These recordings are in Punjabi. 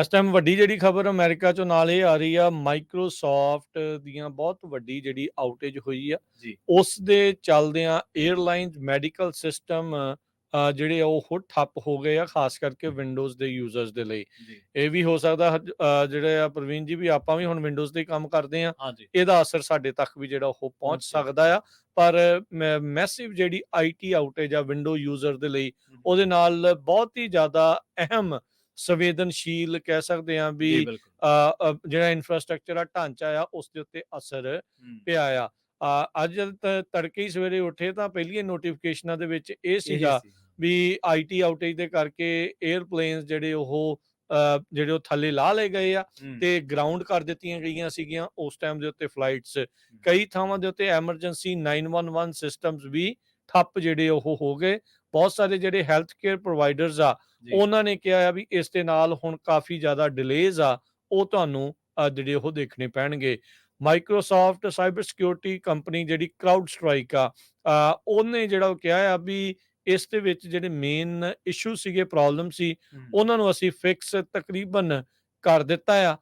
ਇਸ ਟਾਈਮ ਵੱਡੀ ਜਿਹੜੀ ਖਬਰ ਅਮਰੀਕਾ ਚੋਂ ਨਾਲ ਇਹ ਆ ਰਹੀ ਆ ਮਾਈਕਰੋਸਾਫਟ ਦੀਆਂ ਬਹੁਤ ਵੱਡੀ ਜਿਹੜੀ ਆਊਟੇਜ ਹੋਈ ਆ। ਉਸ ਦੇ ਚੱਲਦਿਆਂ 에ਅਰਲਾਈਨਸ ਮੈਡੀਕਲ ਸਿਸਟਮ ਜਿਹੜੇ ਆ ਉਹ ਠੱਪ ਹੋ ਗਏ ਆ ਖਾਸ ਕਰਕੇ ਵਿੰਡੋਜ਼ ਦੇ ਯੂਜ਼ਰਸ ਦੇ ਲਈ। ਇਹ ਵੀ ਹੋ ਸਕਦਾ ਜਿਹੜੇ ਆ ਪ੍ਰਵੀਨ ਜੀ ਵੀ ਆਪਾਂ ਵੀ ਹੁਣ ਵਿੰਡੋਜ਼ ਤੇ ਕੰਮ ਕਰਦੇ ਆ ਇਹਦਾ ਅਸਰ ਸਾਡੇ ਤੱਕ ਵੀ ਜਿਹੜਾ ਉਹ ਪਹੁੰਚ ਸਕਦਾ ਆ ਪਰ ਮੈਸਿਵ ਜਿਹੜੀ ਆਈਟੀ ਆਊਟੇਜ ਆ ਵਿੰਡੋ ਯੂਜ਼ਰ ਦੇ ਲਈ ਉਹਦੇ ਨਾਲ ਬਹੁਤ ਹੀ ਜ਼ਿਆਦਾ ਅਹਿਮ ਸੰਵੇਦਨਸ਼ੀਲ ਕਹਿ ਸਕਦੇ ਆ ਵੀ ਜਿਹੜਾ ਇਨਫਰਾਸਟ੍ਰਕਚਰ ਆ ਢਾਂਚਾ ਆ ਉਸ ਦੇ ਉੱਤੇ ਅਸਰ ਪਿਆ ਆ। ਅੱਜ ਤੜਕੇ ਹੀ ਸਵੇਰੇ ਉੱਠੇ ਤਾਂ ਪਹਿਲੀਆਂ ਨੋਟੀਫਿਕੇਸ਼ਨਾਂ ਦੇ ਵਿੱਚ ਇਹ ਸੀਗਾ। ਵੀ ਆਈਟੀ ਆਊਟੇਜ ਦੇ ਕਰਕੇ 에ਅਰਪਲੇਨਸ ਜਿਹੜੇ ਉਹ ਜਿਹੜੇ ਉਹ ਥੱਲੇ ਲਾ ਲਏ ਗਏ ਆ ਤੇ ਗਰਾਊਂਡ ਕਰ ਦਿੱਤੀਆਂ ਗਈਆਂ ਸੀਗੀਆਂ ਉਸ ਟਾਈਮ ਦੇ ਉੱਤੇ ਫਲਾਈਟਸ ਕਈ ਥਾਵਾਂ ਦੇ ਉੱਤੇ ਐਮਰਜੈਂਸੀ 911 ਸਿਸਟਮਸ ਵੀ ਠੱਪ ਜਿਹੜੇ ਉਹ ਹੋ ਗਏ। ਬਹੁਤ ਸਾਰੇ ਜਿਹੜੇ ਹੈਲਥ ਕੇਅਰ ਪ੍ਰੋਵਾਈਡਰਸ ਆ ਉਹਨਾਂ ਨੇ ਕਿਹਾ ਆ ਵੀ ਇਸ ਦੇ ਨਾਲ ਹੁਣ ਕਾਫੀ ਜ਼ਿਆਦਾ ਡਿਲੇਜ਼ ਆ ਉਹ ਤੁਹਾਨੂੰ ਜਿਹੜੇ ਉਹ ਦੇਖਣੇ ਪੈਣਗੇ। ਮਾਈਕਰੋਸਾਫਟ ਸਾਈਬਰ ਸਿਕਿਉਰਿਟੀ ਕੰਪਨੀ ਜਿਹੜੀ ਕਰਾਊਡ ਸਟ੍ਰਾਈਕ ਆ ਉਹਨੇ ਜਿਹੜਾ ਉਹ ਕਿਹਾ ਆ ਵੀ ਇਸ ਦੇ ਵਿੱਚ ਜਿਹੜੇ ਮੇਨ ਇਸ਼ੂ ਸੀਗੇ ਪ੍ਰੋਬਲਮ ਸੀ ਉਹਨਾਂ ਨੂੰ ਅਸੀਂ ਫਿਕਸ ਤਕਰੀਬਨ ਕਰ ਦਿੱਤਾ ਆ।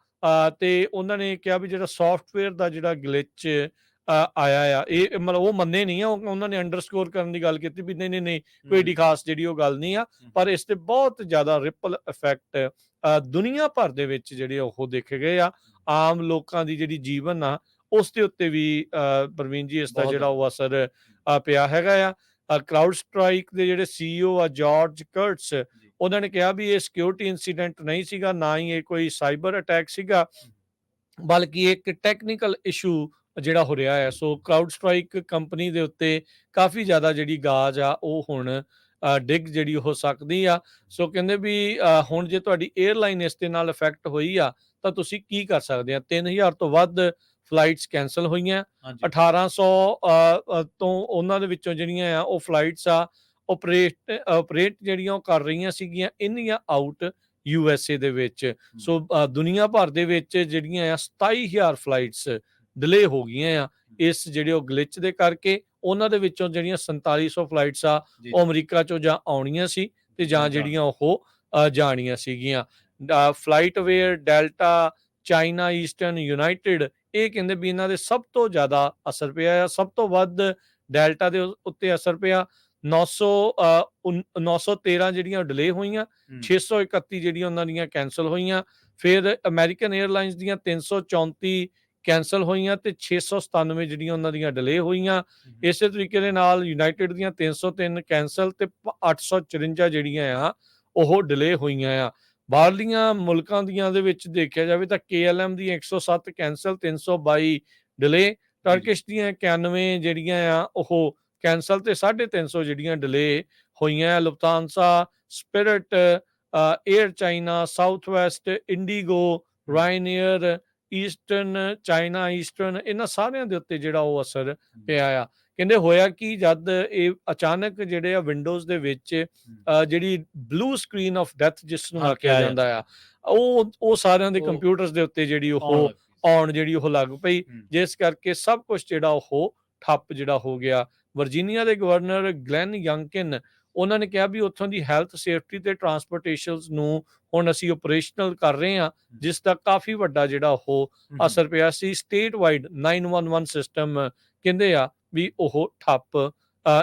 ਤੇ ਉਹਨਾਂ ਨੇ ਕਿਹਾ ਵੀ ਜਿਹੜਾ ਸੌਫਟਵੇਅਰ ਦਾ ਜਿਹੜਾ ਗਲਿਚ ਆਇਆ ਆ। ਇਹ ਮਤਲਬ ਉਹ ਮੰਨੇ ਨਹੀਂ ਆ ਉਹ- ਉਹਨਾਂ ਨੇ ਅੰਡਰਸਕੋਰ ਕਰਨ ਦੀ ਗੱਲ ਕੀਤੀ ਵੀ ਨਹੀਂ ਨਹੀਂ ਨਹੀਂ ਕੋਈ ਏਡੀ ਖਾਸ ਜਿਹੜੀ ਉਹ ਗੱਲ ਨਹੀਂ ਆ। ਪਰ ਇਸ ਤੇ ਬਹੁਤ ਜ਼ਿਆਦਾ ਰਿਪਲ ਇਫੈਕਟ ਦੁਨੀਆ ਭਰ ਦੇ ਵਿੱਚ ਜਿਹੜੇ ਉਹ ਦੇਖੇ ਗਏ ਆ ਆਮ ਲੋਕਾਂ ਦੀ ਜਿਹੜੀ ਜੀਵਨ ਆ ਉਸ ਦੇ ਉੱਤੇ ਵੀ ਅ, ਪ੍ਰਵੀਨ ਜੀ ਇਸ ਦਾ ਬਹੁਤ ਜਿਹੜਾ ਉਹ ਅਸਰ ਅ, ਪਿਆ ਹੈਗਾ ਆ। ਕਰਾਊਡ ਸਟ੍ਰਾਈਕ ਦੇ ਜਿਹੜੇ ਸੀਈਓ ਆ ਜਾਰਜ ਕਰਟਸ ਉਹਨਾਂ ਨੇ ਕਿਹਾ ਵੀ ਇਹ ਸਿਕਿਉਰਿਟੀ ਇਨਸੀਡੈਂਟ ਨਹੀਂ ਸੀਗਾ ਨਾ ਹੀ ਇਹ ਕੋਈ ਸਾਈਬਰ ਅਟੈਕ ਸੀਗਾ। ਬਲਕਿ ਇੱਕ ਟੈਕਨੀਕਲ ਇਸ਼ੂ ਜਿਹੜਾ ਹੋ ਰਿਹਾ ਹੈ। ਸੋ ਕਰਾਊਡ ਸਟ੍ਰਾਈਕ ਕੰਪਨੀ ਦੇ ਉੱਤੇ ਕਾਫੀ ਜ਼ਿਆਦਾ ਜਿਹੜੀ ਗਾਜ ਆ ਉਹ ਹੁਣ ਡਿੱਗ ਜਿਹੜੀ ਹੋ ਸਕਦੀ ਆ। ਸੋ ਕਹਿੰਦੇ ਵੀ ਹੁਣ ਜੇ ਤੁਹਾਡੀ 에ਅਰਲਾਈਨ ਇਸ ਦੇ ਨਾਲ ਇਫੈਕਟ ਹੋਈ ਆ ਤਾਂ ਤੁਸੀਂ ਕੀ ਕਰ ਸਕਦੇ ਆ? 3000 ਤੋਂ ਵੱਧ ਫਲਾਈਟਸ ਕੈਨਸਲ ਹੋਈਆਂ। ਹਾਂਜੀ। 1800 ਅ, ਅ, ਤੋਂ ਉਹਨਾਂ ਦੇ ਵਿੱਚੋਂ ਜਿਹੜੀਆਂ ਆ ਉਹ ਫਲਾਈਟਸ ਆ ਆਪਰੇਟ ਆਪਰੇਟ ਜਿਹੜੀਆਂ ਉਹ ਕਰ ਰਹੀਆਂ ਸੀਗੀਆਂ ਇੰਨੀਆਂ ਆਊਟ ਯੂ ਐਸ ਏ ਦੇ ਵਿੱਚ। ਸੋ ਦੁਨੀਆ ਭਰ ਦੇ ਵਿੱਚ ਜਿਹੜੀਆਂ ਆ 27000 ਫਲਾਈਟਸ ਡਿਲੇ ਹੋ ਗਈਆਂ ਆ ਇਸ ਜਿਹੜੇ ਉਹ ਗਲਿਚ ਦੇ ਕਰਕੇ ਉਹਨਾਂ ਦੇ ਵਿੱਚੋਂ ਜਿਹੜੀਆਂ 4700 ਫਲਾਈਟਸ ਆ ਉਹ ਅਮਰੀਕਾ ਚੋਂ ਜਾਂ ਆਉਣੀਆਂ ਸੀ ਤੇ ਜਾਂ ਜਿਹੜੀਆਂ ਉਹ ਜਾਣੀਆਂ ਸੀਗੀਆਂ। FlightAware Delta China Eastern United ਇਹ ਕਹਿੰਦੇ ਵੀ ਇਹਨਾਂ ਦੇ ਸਭ ਤੋਂ ਜ਼ਿਆਦਾ ਅਸਰ ਪਿਆ ਆ ਸਭ ਤੋਂ ਵੱਧ ਡੈਲਟਾ ਦੇ ਉੱਤੇ ਅਸਰ ਪਿਆ। 900 ਅ, ਉਨ- 913 ਜਿਹੜੀਆਂ ਡਿਲੇ ਹੋਈਆਂ ਹੂੰ, 631 ਜਿਹੜੀਆਂ ਉਹਨਾਂ ਦੀਆਂ ਕੈਨਸਲ ਹੋਈਆਂ। ਫਿਰ ਅਮਰੀਕਨ 에ਅਰਲਾਈਨਸ ਦੀਆਂ 334 ਕੈਨਸਲ ਹੋਈਆਂ ਤੇ 697 ਜਿਹੜੀਆਂ ਉਹਨਾਂ ਦੀਆਂ ਡਿਲੇ ਹੋਈਆਂ। ਇਸੇ ਤਰੀਕੇ ਦੇ ਨਾਲ ਯੂਨਾਈਟਿਡ ਦੀਆਂ 303 ਕੈਨਸਲ ਤੇ ਪ- 854 ਜਿਹੜੀਆਂ ਆ ਉਹ ਡਿਲੇ ਹੋਈਆਂ ਆ। ਬਾਹਰਲੀਆਂ ਮੁਲਕਾਂ ਦੀਆਂ ਦੇ ਵਿੱਚ ਦੇਖਿਆ ਜਾਵੇ ਤਾਂ KLM ਦੀ 107 ਕੈਨਸਲ 322 ਡਿਲੇ ਟਰਕਿਸ਼ ਦੀਆਂ 91 ਜਿਹੜੀਆਂ ਆ ਉਹ ਕੈਨਸਲ ਤੇ 350 ਜਿਹੜੀਆਂ ਡਿਲੇ ਹੋਈਆਂ Lufthansa Spirit Air China Southwest IndiGo Ryanair Eastern China Eastern ਇਹਨਾਂ ਸਾਰਿਆਂ ਦੇ ਉੱਤੇ ਜਿਹੜਾ ਉਹ ਅਸਰ ਪਿਆ ਆ। ਕਹਿੰਦੇ ਹੋਇਆ ਕਿ ਜਦ ਇਹ ਅਚਾਨਕ ਜਿਹੜੇ ਆ ਵਿੰਡੋਜ਼ ਦੇ ਵਿੱਚ ਜਿਹੜੀ ਬਲੂ ਸਕਰੀਨ ਆਫ ਡੈਥ ਜਿਸ ਨੂੰ ਆਖਿਆ ਜਾਂਦਾ ਆ ਉਹ ਉਹ ਸਾਰਿਆਂ ਦੇ ਕੰਪਿਊਟਰਸ ਦੇ ਉੱਤੇ ਜਿਹੜੀ ਉਹ। ਆਉਣ ਜਿਹੜੀ ਉਹ ਲੱਗ ਪਈ। ਜਿਸ ਕਰਕੇ ਸਭ ਕੁਝ ਜਿਹੜਾ ਉਹ ਠੱਪ ਜਿਹੜਾ ਹੋ ਗਿਆ। ਵਰਜੀਨੀਆ ਦੇ ਗਵਰਨਰ ਗਲੈਨ ਯੰਕਿਨ ਉਹਨਾਂ ਨੇ ਕਿਹਾ ਵੀ ਉੱਥੋਂ ਦੀ ਹੈਲਥ ਸੇਫਟੀ ਤੇ ਟਰਾਂਸਪੋਰਟੇਸ਼ਨਸ ਨੂੰ ਹੁਣ ਅਸੀਂ ਆਪਰੇਸ਼ਨਲ ਕਰ ਰਹੇ ਹਾਂ ਜਿਸ ਦਾ ਕਾਫੀ ਵੱਡਾ ਜਿਹੜਾ ਉਹ ਹੂੰ, ਅਸਰ ਪਿਆ ਸੀ। ਸਟੇਟ ਵਾਈਡ 911 ਸਿਸਟਮ ਕਹਿੰਦੇ ਆ ਵੀ ਉਹ ਠੱਪ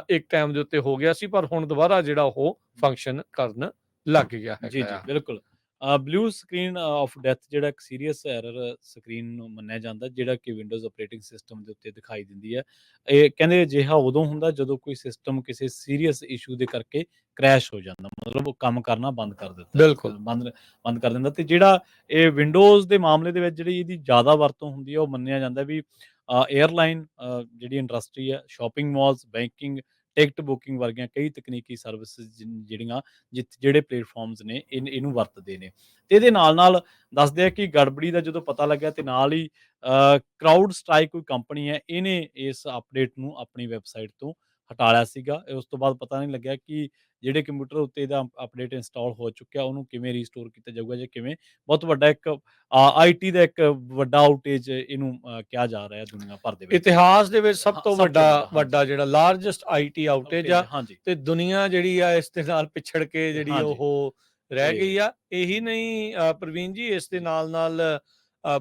ਇੱਕ ਟਾਈਮ ਦੇ ਉੱਤੇ ਹੋ ਗਿਆ ਸੀ ਪਰ ਹੁਣ ਦੁਬਾਰਾ ਜਿਹੜਾ ਉਹ ਫੰਕਸ਼ਨ ਕਰਨ ਲੱਗ ਗਿਆ ਜੀ ਜੀ ਆ। ਬਿਲਕੁਲ। ਬਲੂ ਸਕਰੀਨ ਆਫ ਡੈਥ ਜਿਹੜਾ ਇੱਕ ਸੀਰੀਅਸ ਐਰਰ ਸਕਰੀਨ ਨੂੰ ਮੰਨਿਆ ਜਾਂਦਾ ਜਿਹੜਾ ਕਿ ਵਿੰਡੋਜ਼ ਆਪਰੇਟਿੰਗ ਸਿਸਟਮ ਦੇ ਉੱਤੇ ਦਿਖਾਈ ਦਿੰਦੀ ਹੈ ਇਹ ਕਹਿੰਦੇ ਅਜਿਹਾ ਉਦੋਂ ਹੁੰਦਾ ਜਦੋਂ ਕੋਈ ਸਿਸਟਮ ਕਿਸੇ ਸੀਰੀਅਸ ਇਸ਼ੂ ਦੇ ਕਰਕੇ ਕ੍ਰੈਸ਼ ਹੋ ਜਾਂਦਾ ਮਤਲਬ ਉਹ ਕੰਮ ਕਰਨਾ ਬੰਦ ਕਰ ਦਿੰਦਾ ਬਿਲਕੁਲ। ਬੰਦ ਬੰਦ ਕਰ ਦਿੰਦਾ ਤੇ ਜਿਹੜਾ ਇਹ ਵਿੰਡੋਜ਼ ਦੇ ਮਾਮਲੇ ਦੇ ਵਿੱਚ ਜਿਹੜੀ ਇਹਦੀ ਜ਼ਿਆਦਾ ਵਰਤੋਂ ਹੁੰਦੀ ਹੈ ਉਹ ਮੰਨਿਆ ਜਾਂਦਾ ਵੀ 에ਅਰਲਾਈਨ ਜਿਹੜੀ ਇੰਡਸਟਰੀ ਹੈ shopping malls banking ticket booking ਵਰਗੀਆਂ ਕਈ ਤਕਨੀਕੀ ਸਰਵਿਸ ਜਿਹੜੀਆਂ ਜਿੱਥੇ, ਜਿਹੜੇ ਪਲੇਟਫਾਰਮਸ ਨੇ ਇਹਨੂੰ ਵਰਤਦੇ ਨੇ। ਤੇ ਇਹਦੇ ਨਾਲ ਨਾਲ ਦੱਸਦੇ ਆ ਕਿ ਗੜਬੜੀ ਦਾ ਜਦੋਂ ਪਤਾ ਲੱਗਿਆ ਤੇ ਨਾਲ ਹੀ ਕਰਾਊਡ ਸਟ੍ਰਾਈਕ ਕੋਈ ਕੰਪਨੀ ਹੈ, ਇਹਨੇ ਇਸ ਅਪਡੇਟ ਨੂੰ ਆਪਣੀ ਵੈਬਸਾਈਟ ਤੋਂ ਹਟਾ ਲਿਆ ਸੀਗਾ। ਉਸ ਤੋਂ ਬਾਅਦ ਪਤਾ ਨਹੀਂ ਲੱਗਿਆ ਕਿ ਜਿਹੜੇ ਕੰਪਿਊਟਰ ਉੱਤੇ ਇਹਦਾ ਅਪਡੇਟ ਇੰਸਟਾਲ ਹੋ ਚੁੱਕਿਆ ਉਹਨੂੰ ਕਿਵੇਂ ਰੀਸਟੋਰ ਕੀਤਾ ਜਾਊਗਾ ਜਾਂ ਕਿਵੇਂ ਬਹੁਤ ਵੱਡਾ ਇੱਕ ਆਈਟੀ ਦਾ ਇੱਕ ਵੱਡਾ ਆਊਟੇਜ ਇਹਨੂੰ ਕਿਹਾ ਜਾ ਰਿਹਾ ਹੈ ਦੁਨੀਆ ਭਰ ਦੇ ਵਿੱਚ। ਇਤਿਹਾਸ ਦੇ ਵਿੱਚ ਸਭ ਤੋਂ ਵੱਡਾ ਵੱਡਾ, ਜਿਹੜਾ ਲਾਰਜੈਸਟ ਆਈਟੀ ਆਊਟੇਜ ਆ ਤੇ ਦੁਨੀਆ ਜਿਹੜੀ ਆ ਇਸ ਦੇ ਨਾਲ ਪਿਛੜ ਕੇ ਜਿਹੜੀ। ਉਹ ਰਹਿ ਗਈ ਆ। ਇਹੀ ਨਹੀਂ ਪ੍ਰਵੀਨ ਜੀ ਇਸ ਦੇ ਨਾਲ ਨਾਲ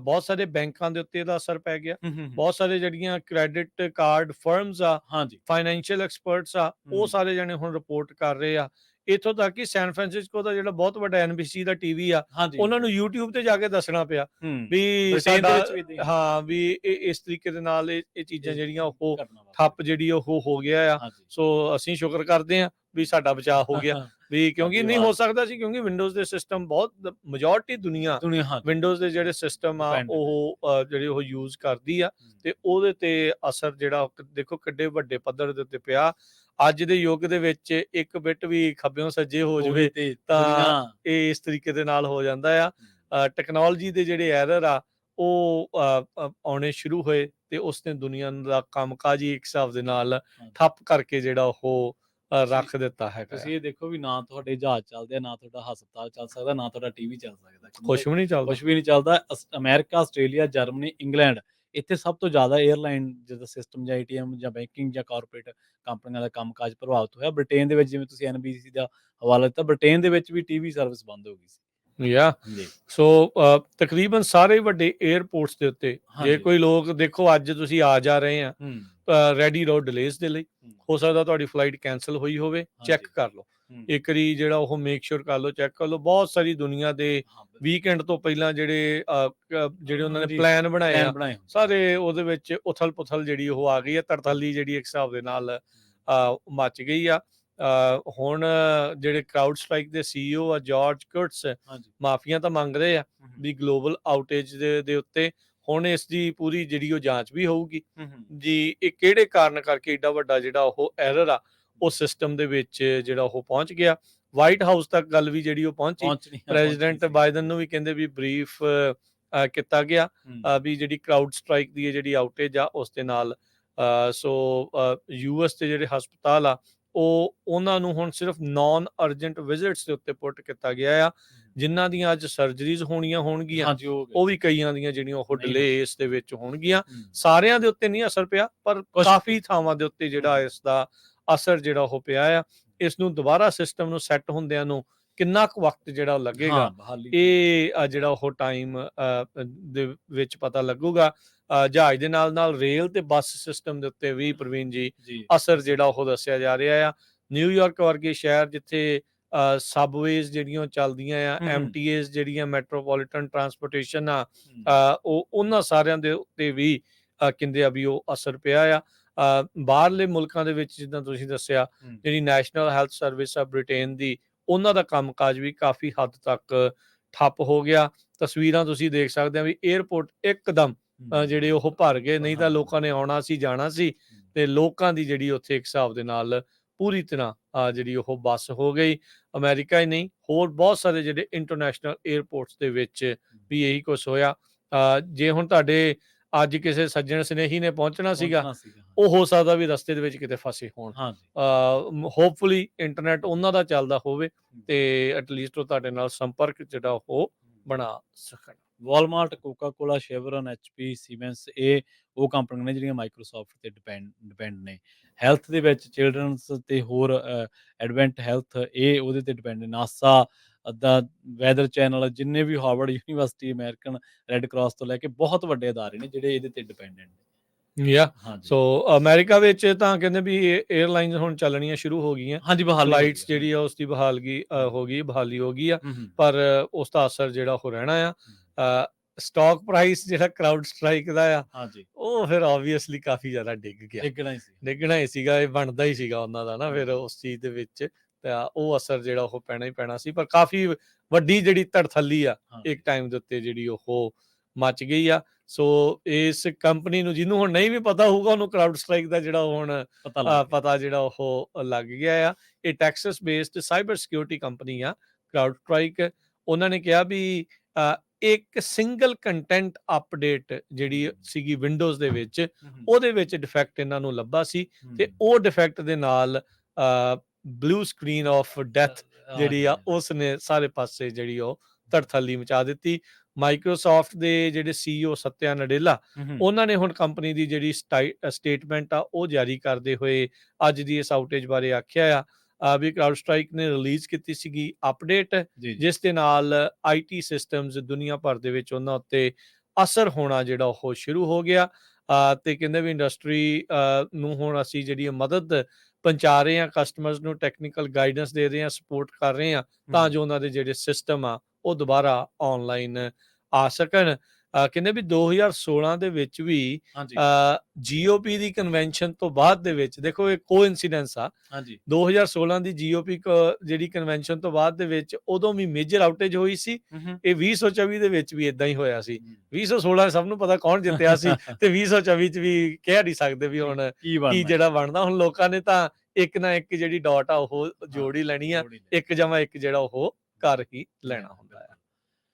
ਬਹੁਤ ਸਾਰੇ ਬੈਂਕਾਂ ਦੇ ਉੱਤੇ ਇਹਦਾ ਅਸਰ ਪੈ ਗਿਆ। ਬਹੁਤ ਸਾਰੇ ਜਿਹੜੀਆਂ ਕ੍ਰੈਡਿਟ ਕਾਰਡ ਫਰਮਸ ਆ ਹਾਂਜੀ। ਫਾਈਨੈਂਸ਼ੀਅਲ ਐਕਸਪਰਟਸ ਆ ਉਹ। ਸਾਰੇ ਜਣੇ ਹੁਣ ਰਿਪੋਰਟ ਕਰ ਰਹੇ ਆ। ਇਥੋਂ ਤੱਕ ਕਿ ਸੈਨ ਫਰਾਂਸਿਸਕੋ ਦਾ ਜਿਹੜਾ ਬਹੁਤ ਵੱਡਾ ਐਨਬੀਸੀ ਦਾ ਟੀਵੀ ਆ ਉਹਨਾਂ ਨੂੰ YouTube ਤੇ ਜਾ ਕੇ ਦੱਸਣਾ ਪਿਆ ਵੀ ਸਾਡਾ ਹੀ ਵੀ ਇਸ ਤਰੀਕੇ ਦੇ ਨਾਲ ਇਹ ਚੀਜ਼ਾਂ ਜਿਹੜੀਆਂ ਉਹ। ਠੱਪ ਜਿਹੜੀ ਉਹ ਹੋ ਗਿਆ ਆ। ਸੋ ਅਸੀਂ ਸ਼ੁਕਰ ਕਰਦੇ ਆ ਵੀ ਸਾਡਾ ਬਚਾਅ ਹੋ ਗਿਆ। ਵੀ ਕਿਉਂਕਿ ਨਹੀਂ ਹੋ ਸਕਦਾ ਸੀ ਕਿਉਂਕਿ ਵਿੰਡੋਜ਼ ਦੇ ਸਿਸਟਮ ਬਹੁਤ ਮੈਜੋਰਟੀ ਦੁਨੀਆ ਦੁਨੀਆ ਹਾਂ। ਵਿੰਡੋਜ਼ ਦੇ ਜਿਹੜੇ ਸਿਸਟਮ ਆ। ਉਹ ਜਿਹੜੇ ਉਹ ਯੂਜ਼ ਕਰਦੀ ਆ ਤੇ ਉਹਦੇ ਤੇ ਅਸਰ ਜਿਹੜਾ ਦੇਖੋ ਕਿੱਡੇ ਵੱਡੇ ਪੱਧਰ ਦੇ ਉੱਤੇ ਪਿਆ। ਅੱਜ ਦੇ ਯੁੱਗ ਦੇ ਵਿੱਚ ਇੱਕ ਬਿੱਟ ਵੀ ਖੱਬਿਓਂ ਸੱਜੇ ਹੋ ਜਾਵੇ ਤੇ ਇਹ ਇਸ ਤਰੀਕੇ ਦੇ ਨਾਲ ਹੋ ਜਾਂਦਾ ਆ। ਟੈਕਨੋਲੋਜੀ ਦੇ ਜਿਹੜੇ ਐਰਰ ਆ ਉਹ ਆਉਣੇ ਸ਼ੁਰੂ ਹੋਏ ਤੇ ਉਸ ਨੇ ਦੁਨੀਆ ਦਾ ਕੰਮਕਾਜ ਹੀ ਇੱਕ ਹਿਸਾਬ ਦੇ ਨਾਲ ਠੱਪ ਕਰਕੇ ਜਿਹੜਾ ਉਹ ਰੱਖ ਦਿੱਤਾ ਹੈਗਾ ਤੁਸੀਂ ਇਹ ਦੇਖੋ ਵੀ ਨਾ ਤੁਹਾਡੇ ਜਹਾਜ਼ ਚੱਲਦੇ ਆ ਨਾ ਤੁਹਾਡਾ ਹਸਪਤਾਲ ਚੱਲ ਸਕਦਾ ਨਾ ਤੁਹਾਡਾ ਟੀਵੀ ਚੱਲ ਸਕਦਾ। ਕੁਛ ਵੀ ਨਹੀਂ ਚੱਲਦਾ। ਕੁਝ ਵੀ ਨਹੀਂ ਚੱਲਦਾ। ਅਮਰੀਕਾ ਆਸਟ੍ਰੇਲੀਆ ਜਰਮਨੀ ਇੰਗਲੈਂਡ ਇੱਥੇ ਸਭ ਤੋਂ ਜ਼ਿਆਦਾ 에ਅਰਲਾਈਨ ਜਿਹਦਾ ਸਿਸਟਮ ਜਾਂ ਏਟੀਐਮ ਜਾਂ ਬੈਂਕਿੰਗ ਜਾਂ ਕਾਰਪੋਰੇਟ ਕੰਪਨੀਆਂ ਦਾ ਕੰਮਕਾਜ ਪ੍ਰਭਾਵਿਤ ਹੋਇਆ। ਬ੍ਰਿਟੇਨ ਦੇ ਵਿੱਚ ਜਿਵੇਂ ਤੁਸੀਂ ਐਨਬੀਸੀ ਦਾ ਹਵਾਲਾ ਦਿੱਤਾ ਬ੍ਰਿਟੇਨ ਦੇ ਵਿੱਚ ਵੀ ਟੀਵੀ ਸਰਵਿਸ ਬੰਦ ਹੋ ਗਈ ਸੀ। ਯਾ। ਸੋ ਤਕਰੀਬਨ ਸਾਰੇ ਵੱਡੇ 에ਅਰਪੋਰਟਸ ਦੇ ਉੱਤੇ ਜੇ। ਕੋਈ ਲੋਕ ਦੇਖੋ ਅੱਜ ਤੁਸੀਂ ਆ ਜਾ ਰਹੇ ਆ ਹੂੰ। ਰੈਡੀ ਰੋਡ ਡਿਲੇਸ ਦੇ ਲਈ ਹੂੰ। ਸਕਦਾ ਤੁਹਾਡੀ ਫਲਾਈਟ ਕੈਨਸਲ ਹੋਈ ਹੋਵੇ ਚੈੱਕ। ਕਰ ਲਓ। ਇੱਕ ਵਾਰੀ ਜਿਹੜਾ ਉਹ ਮੇਕ ਸ਼ੋਰ ਕਰ ਲਓ ਚੈੱਕ ਕਰ ਲਓ ਬਹੁਤ ਸਾਰੀ ਦੁਨੀਆ ਦੇ। ਵੀਕਐਂਡ ਤੋਂ ਪਹਿਲਾਂ ਜਿਹੜੇ ਜਿਹੜੇ ਉਹਨਾਂ ਨੇ ਪਲਾਨ ਬਣਾਏ ਆ। ਸਾਰੇ ਉਹਦੇ ਵਿੱਚ ਉਥਲ ਪੁਥਲ ਜਿਹੜੀ ਉਹ ਆ ਗਈ ਹੈ ਤਰਥੱਲੀ ਜਿਹੜੀ ਇੱਕ ਹਿਸਾਬ ਦੇ ਨਾਲ ਮੱਚ ਗਈ ਆ ਹੁਣ ਜਿਹੜੇ ਕਰਾਊਡ ਸਟ੍ਰਾਈਕ ਦੇ ਸੀਈਓ ਆ ਜਾਰਜ ਕਰਟਸ ਮਾਫੀਆਂ ਤਾਂ ਮੰਗ ਰਹੇ ਆ ਵੀ ਗਲੋਬਲ ਆਊਟੇਜ ਦੇ ਉੱਤੇ ਹੁਣ ਇਸ ਦੀ ਪੂਰੀ ਜਿਹੜੀ ਉਹ ਜਾਂਚ ਵੀ ਹੋਊਗੀ। ਜੀ ਇਹ ਕਿਹੜੇ ਕਾਰਨ ਕਰਕੇ ਏਡਾ ਵੱਡਾ ਜਿਹੜਾ ਉਹ ਐਰਰ ਆ ਉਹ ਸਿਸਟਮ ਦੇ ਵਿੱਚ ਜਿਹੜਾ ਉਹ ਪਹੁੰਚ ਗਿਆ। ਵਾਈਟ ਹਾਊਸ ਤੱਕ ਗੱਲ ਵੀ ਜਿਹੜੀ ਉਹ ਪਹੁੰਚੀ। ਪ੍ਰੈਜ਼ੀਡੈਂਟ। ਬਾਈਡਨ ਨੂੰ ਵੀ ਕਹਿੰਦੇ ਵੀ ਬਰੀਫ ਕੀਤਾ ਗਿਆ ਵੀ ਜਿਹੜੀ ਕਰਾਊਡ ਸਟ੍ਰਾਈਕ ਦੀ ਜਿਹੜੀ ਆਊਟੇਜ ਆ ਉਸ ਦੇ ਨਾਲ ਸੋ ਯੂਐਸ ਦੇ ਜਿਹੜੇ ਹਸਪਤਾਲ ਆ ਉਹ ਉਹਨਾਂ ਨੂੰ ਹੁਣ ਸਿਰਫ ਨਾਨ ਅਰਜੈਂਟ ਵਿਜ਼ਿਟਸ ਦੇ ਉੱਤੇ ਪੁੱਟ ਕੀਤਾ ਗਿਆ ਆ। ਜਿਨ੍ਹਾਂ ਦੀਆਂ ਅੱਜ ਸਰਜਰੀਜ਼ ਹੋਣੀਆਂ ਹੋਣਗੀਆਂ ਹਾਂਜੀ ਉਹ ਉਹ ਵੀ ਕਈਆਂ ਦੀਆਂ ਜਿਹੜੀਆਂ ਉਹ ਡਿਲੇ ਇਸ ਦੇ ਵਿੱਚ ਹੋਣਗੀਆਂ। ਸਾਰਿਆਂ ਦੇ ਉੱਤੇ ਨਹੀਂ ਅਸਰ ਪਿਆ ਪਰ ਕਾਫੀ ਥਾਵਾਂ ਦੇ ਉੱਤੇ ਜਿਹੜਾ। ਇਸ ਦਾ ਅਸਰ ਜਿਹੜਾ ਉਹ ਪਿਆ ਆ। ਇਸ ਨੂੰ ਦੁਬਾਰਾ ਸਿਸਟਮ ਨੂੰ ਸੈੱਟ ਹੁੰਦਿਆਂ ਨੂੰ ਕਿੰਨਾ ਕੁ ਵਕਤ ਜਿਹੜਾ ਲੱਗੇਗਾ ਇਹ ਜਿਹੜਾ ਉਹ ਟਾਈਮ ਦੇ ਵਿੱਚ ਪਤਾ ਲੱਗੂਗਾ। ਜਹਾਜ਼ ਦੇ ਨਾਲ ਨਾਲ ਰੇਲ ਤੇ ਬੱਸ ਸਿਸਟਮ ਦੇ ਉੱਤੇ ਵੀ ਪ੍ਰਵੀਨ ਜੀ ਅਸਰ ਜਿਹੜਾ ਉਹ ਦੱਸਿਆ ਜਾ ਰਿਹਾ ਆ। ਨਿਊਯਾਰਕ ਵਰਗੇ ਸ਼ਹਿਰ ਜਿੱਥੇ ਸਬਵੇਜ਼ ਜਿਹੜੀਆਂ ਚੱਲਦੀਆਂ ਆ। ਐਮਟੀਏਜ਼ ਜਿਹੜੀਆਂ ਮੈਟਰੋਪੋਲੀਟਨ ਟਰਾਂਸਪੋਰਟੇਸ਼ਨ ਆ ਹੂੰ, ਅ, ਉਹ ਉਹਨਾਂ ਸਾਰਿਆਂ ਦੇ ਉੱਤੇ ਵੀ ਅ, ਕਹਿੰਦੇ ਆ ਵੀ ਉਹ ਅਸਰ ਪਿਆ ਆ ਅ, ਬਾਹਰਲੇ ਮੁਲਕਾਂ ਦੇ ਵਿੱਚ ਜਿੱਦਾਂ ਤੁਸੀਂ ਦੱਸਿਆ ਹੂੰ। ਜਿਹੜੀ ਨੈਸ਼ਨਲ ਹੈਲਥ ਸਰਵਿਸ ਆ ਬ੍ਰਿਟੇਨ ਦੀ ਉਹਨਾਂ ਦਾ ਕੰਮਕਾਜ ਵੀ ਕਾਫੀ ਹੱਦ ਤੱਕ ਠੱਪ ਹੋ ਗਿਆ ਤਸਵੀਰਾਂ ਤੁਸੀਂ ਦੇਖ ਸਕਦੇ ਆ ਵੀ 에ਅਰਪੋਰਟ ਇੱਕਦਮ ਅ, ਜਿਹੜੇ ਉਹ ਭਰ ਗਏ ਨਹੀਂ ਤਾਂ ਹਾਂ। ਲੋਕਾਂ ਨੇ ਆਉਣਾ ਸੀ ਜਾਣਾ ਸੀ ਤੇ ਲੋਕਾਂ ਦੀ ਜਿਹੜੀ ਉੱਥੇ ਇੱਕ ਹਿਸਾਬ ਦੇ ਨਾਲ ਪੂਰੀ ਤਰ੍ਹਾਂ ਅ, ਜਿਹੜੀ ਉਹ ਬੱਸ ਹੋ ਗਈ। ਅਮਰੀਕਾ ਹੀ ਨਹੀਂ ਹੋਰ ਬਹੁਤ ਸਾਰੇ ਜਿਹੜੇ ਇੰਟਰਨੈਸ਼ਨਲ 에ਅਰਪੋਰਟਸ ਦੇ ਵਿੱਚ ਵੀ ਇਹੀ ਕੁਝ ਹੋਇਆ। ਜੇ ਹੁਣ ਤੁਹਾਡੇ ਅੱਜ ਕਿਸੇ ਸੱਜਣ ਸਨੇਹੀ ਨੇ ਪਹੁੰਚਣਾ ਸੀਗਾ। ਉਹ ਹੋ ਸਕਦਾ ਵੀ ਰਸਤੇ ਦੇ ਵਿੱਚ ਕਿਤੇ ਫਸੇ ਹੋਣ। ਹੋਪਫੁਲੀ ਇੰਟਰਨੈਟ ਉਹਨਾਂ ਦਾ ਚੱਲਦਾ ਹੋਵੇ ਤੇ ਐਟਲੀਸਟ ਉਹ ਤੁਹਾਡੇ ਨਾਲ ਸੰਪਰਕ ਜਿਹੜਾ ਉਹ ਬਣਾ ਸਕਣ। ਵਾਲਮਾਰਟ ਕੋਕਾ ਕੋਲਾ ਸ਼ੇਵਰਨ ਐਚਪੀ ਸੀਮੈਂਸ ਇਹ ਉਹ ਕੰਪਨੀਆਂ ਨੇ ਜਿਹੜੀਆਂ ਮਾਈਕਰੋਸਾਫਟ ਤੇ ਡਿਪੈਂਡ ਡਿਪੈਂਡ ਨੇ। ਹੈਲਥ ਦੇ ਵਿੱਚ ਚਿਲਡਰਨਸ ਤੇ ਹੋਰ ਐਡਵੈਂਟ ਹੈਲਥ ਇਹ ਉਹਦੇ ਤੇ ਡਿਪੈਂਡ ਨੇ। ਨਾਸਾ ਦਾ ਵੈਦਰ ਚੈਨਲ ਜਿੰਨੇ ਵੀ Harvard University American Red Cross ਤੋਂ ਲੈ ਕੇ ਬਹੁਤ ਵੱਡੇ ਅਦਾਰੇ ਨੇ ਜਿਹੜੇ ਇਹਦੇ ਤੇ ਡਿਪੈਂਡੈਂਟ ਨੇ। ਯਾ ਸੋ ਅਮਰੀਕਾ ਵਿੱਚ ਤਾਂ ਕਹਿੰਦੇ ਵੀ 에ਅਰਲਾਈਨਸ ਹੁਣ ਚੱਲਣੀਆਂ ਸ਼ੁਰੂ ਹੋ ਗਈਆਂ। ਹਾਂਜੀ ਬਹਾਲੀ ਹੋ ਫਲਾਈਟਸ ਹੈ। ਜਿਹੜੀ ਆ ਉਸ ਦੀ ਬਹਾਲਗੀ ਹੋ ਗਈ ਬਹਾਲੀ ਹੋ ਗਈ ਆ। ਹੂੰ, ਹੂੰ, ਪਰ ਉਸ ਦਾ ਅਸਰ ਜਿਹੜਾ ਉਹ ਰਹਿਣਾ ਆ। ਸਟਾਕ ਪ੍ਰਾਈਸ ਜਿਹੜਾ ਕਰਾਊਡ ਸਟ੍ਰਾਈਕ ਦਾ ਆ ਹਾਂਜੀ। ਉਹ ਫਿਰ ਆਬਵੀਅਸਲੀ ਕਾਫੀ ਜ਼ਿਆਦਾ ਡਿੱਗ ਗਿਆ। ਡਿੱਗਣਾ ਹੀ ਸੀ ਡਿੱਗਣਾ ਹੀ ਸੀਗਾ ਇਹ ਬਣਦਾ ਹੀ ਸੀਗਾ ਉਹਨਾਂ ਦਾ ਨਾ ਫਿਰ ਉਸ ਚੀਜ਼ ਦੇ ਵਿੱਚ ਤਾਂ ਉਹ ਅਸਰ ਜਿਹੜਾ ਉਹ ਪੈਣਾ ਹੀ ਪੈਣਾ ਸੀ ਪਰ ਕਾਫੀ ਵੱਡੀ ਜਿਹੜੀ ਧੜਥੱਲੀ ਆ ਇੱਕ ਟਾਈਮ ਦੇ ਉੱਤੇ ਜਿਹੜੀ ਉਹ ਮਚ ਗਈ ਆ। ਸੋ ਇਸ ਕੰਪਨੀ ਨੂੰ ਜਿਹਨੂੰ ਹੁਣ ਨਹੀਂ ਵੀ ਪਤਾ ਹੋਊਗਾ ਉਹਨੂੰ ਕਰਾਊਡ ਸਟ੍ਰਾਈਕ ਦਾ ਜਿਹੜਾ ਹੁਣ ਪਤਾ ਜਿਹੜਾ ਉਹ ਲੱਗ ਗਿਆ ਆ। ਇਹ Texas based cyber security company ਆ ਕਰਾਊਡ ਸਟ੍ਰਾਈਕ ਉਹਨਾਂ ਨੇ ਕਿਹਾ ਵੀ ਇੱਕ ਸਿੰਗਲ ਕੰਟੈਂਟ ਅਪਡੇਟ ਜਿਹੜੀ ਸੀਗੀ ਵਿੰਡੋਜ਼ ਦੇ ਵਿੱਚ ਉਹਦੇ ਵਿੱਚ ਡਿਫੈਕਟ ਇਹਨਾਂ ਨੂੰ ਲੱਭਾ ਸੀ ਤੇ ਉਹ ਡਿਫੈਕਟ ਦੇ ਨਾਲ ਬਲੂ ਸਕਰੀਨ ਆਫ ਡੈਥ ਜਿਹੜੀ ਆ ਉਸ ਨੇ ਸਾਰੇ ਪਾਸੇ ਜਿਹੜੀ ਉਹ ਧੜਥੱਲੀ ਮਚਾ ਦਿੱਤੀ। ਮਾਈਕਰੋਸਾਫਟ ਦੇ ਜਿਹੜੇ ਸੀਈਓ ਸਤਿਆ ਨਡੇਲਾ ਉਹਨਾਂ ਨੇ ਹੁਣ ਕੰਪਨੀ ਦੀ ਜਿਹੜੀ ਸਟੇਟਮੈਂਟ ਆ ਉਹ ਜਾਰੀ ਕਰਦੇ ਹੋਏ ਅੱਜ ਦੀ ਇਸ ਆਊਟੇਜ ਬਾਰੇ ਆਖਿਆ ਆ। ਵੀ ਕਰਾਊਡਸਟ੍ਰਾਈਕ ਨੇ ਰਿਲੀਜ਼ ਕੀਤੀ ਸੀਗੀ ਅਪਡੇਟ ਜਿਸ ਦੇ ਨਾਲ ਆਈਟੀ ਸਿਸਟਮਸ ਦੁਨੀਆ ਭਰ ਦੇ ਵਿੱਚ ਉਹਨਾਂ ਉੱਤੇ ਅਸਰ ਹੋਣਾ ਜਿਹੜਾ ਉਹ ਸ਼ੁਰੂ ਹੋ ਗਿਆ। ਤੇ ਕਹਿੰਦੇ ਵੀ ਇੰਡਸਟਰੀ ਨੂੰ ਹੁਣ ਅਸੀਂ ਜਿਹੜੀ ਮਦਦ ਪਹੁੰਚਾ ਰਹੇ ਹਾਂ ਕਸਟਮਰਸ ਨੂੰ ਟੈਕਨੀਕਲ ਗਾਈਡੈਂਸ ਦੇ ਰਹੇ ਹਾਂ ਸਪੋਰਟ ਕਰ ਰਹੇ ਹਾਂ ਤਾਂ ਜੋ ਉਹਨਾਂ ਦੇ ਜਿਹੜੇ ਸਿਸਟਮ ਆ ਉਹ ਦੁਬਾਰਾ ਆਨਲਾਈਨ ਆ ਸਕਣ। ਕਹਿੰਦੇ ਵੀ 2016 ਦੇ ਵਿੱਚ ਵੀ ਜੀਓਪੀ ਦੀ ਕਨਵੈਨਸ਼ਨ ਤੋਂ ਬਾਅਦ ਦੇ ਵਿੱਚ ਦੇਖੋ ਇਹ ਕੋਇਨਸੀਡੈਂਸ ਆ। ਹਾਂਜੀ। 2016 ਦੀ ਜੀਓਪੀ ਜਿਹੜੀ ਕਨਵੈਨਸ਼ਨ ਤੋਂ ਬਾਅਦ ਦੇ ਵਿੱਚ ਉਦੋਂ ਵੀ ਮੇਜਰ ਆਊਟੇਜ ਹੋਈ ਸੀ। ਇਹ 2024 ਦੇ ਵਿੱਚ ਵੀ ਇਦਾਂ ਹੀ ਹੋਇਆ ਸੀ। ਹੂੰ। 2016 ਸਭ ਨੂੰ ਪਤਾ ਕੌਣ ਜਿੱਤਿਆ ਸੀ ਤੇ 2024 ਚ ਵੀ ਕਹਿ ਨਹੀਂ ਸਕਦੇ ਵੀ ਹੁਣ ਕੀ ਜਿਹੜਾ ਬਣਦਾ ਹੁਣ ਲੋਕਾਂ ਨੇ ਤਾਂ ਇੱਕ ਨਾ ਇੱਕ ਜਿਹੜੀ ਡਾਟ ਆ ਉਹ ਜੋੜ ਹੀ ਲੈਣੀ ਆ। ਇੱਕ ਜਮਾ ਇੱਕ ਜਿਹੜਾ ਉਹ ਕਰ ਹੀ ਲੈਣਾ ਹੁੰਦਾ ਹੈ।